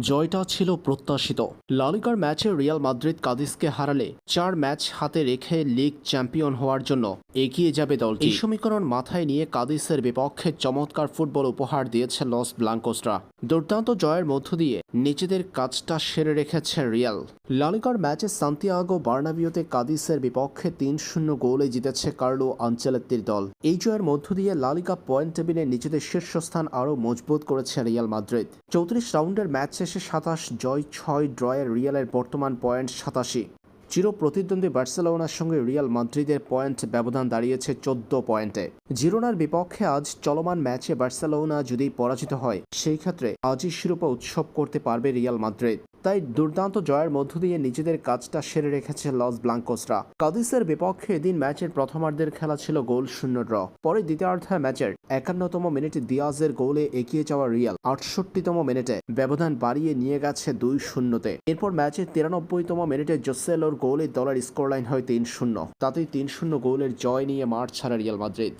জয়টা ছিল প্রত্যাশিত। লালিকার ম্যাচে রিয়াল মাদ্রিদ কাদিসকে হারালে চার ম্যাচ হাতে রেখে লিগ চ্যাম্পিয়ন হওয়ার জন্য এগিয়ে যাবে দল এই সমীকরণ মাথায় নিয়ে কাদিসের বিপক্ষে চমৎকার ফুটবল উপহার দিয়েছে লস ব্লাঙ্কোসরা। দুর্দান্ত জয়ের মধ্য দিয়ে নিজেদের কাজটা সেরে রেখেছে রিয়াল। লালিগার ম্যাচে সান্তিয়াগো বার্নাবিওতে কাদিসের বিপক্ষে তিন শূন্য গোলে জিতেছে কার্লো আঞ্চেলেত্তির দল। এই জয়ের মধ্য দিয়ে লালিকা পয়েন্ট টেবিলে নিজেদের শীর্ষস্থান আরও মজবুত করেছে রিয়াল মাদ্রিদ। চৌত্রিশ রাউন্ডের ম্যাচ শেষে সাতাশ জয়, ছয় ড্রয়ের রিয়ালের বর্তমান পয়েন্ট সাতাশি। চির প্রতিদ্বন্দ্বী বার্সেলোনার সঙ্গে রিয়াল মাদ্রিদের পয়েন্ট ব্যবধান দাঁড়িয়েছে চোদ্দ পয়েন্টে। জিরোনার বিপক্ষে আজ চলমান ম্যাচে বার্সেলোনা যদি পরাজিত হয়, সেই ক্ষেত্রে আজই শিরোপা উৎসব করতে পারবে রিয়াল মাদ্রিদ। তাই দুর্দান্ত জয়ের মধ্য দিয়ে নিজেদের কাজটা সেরে রেখেছে লস ব্লাঙ্কোসরা। কাদিসের বিপক্ষে এদিন ম্যাচের প্রথমার্ধের খেলা ছিল গোল শূন্য ড্র। পরে দ্বিতীয়ার্ধে ম্যাচের একান্নতম মিনিটে দিয়াজের গোলে এগিয়ে যাওয়া রিয়াল আটষট্টিতম মিনিটে ব্যবধান বাড়িয়ে নিয়ে গেছে দুই শূন্যতে। এরপর ম্যাচের তিরানব্বইতম মিনিটে জোসেলোর গোলে দলের স্কোরলাইন হয় তিন শূন্য। তাতেই তিন শূন্য গোলের জয় নিয়ে মাঠ ছাড়া রিয়াল মাদ্রিদ।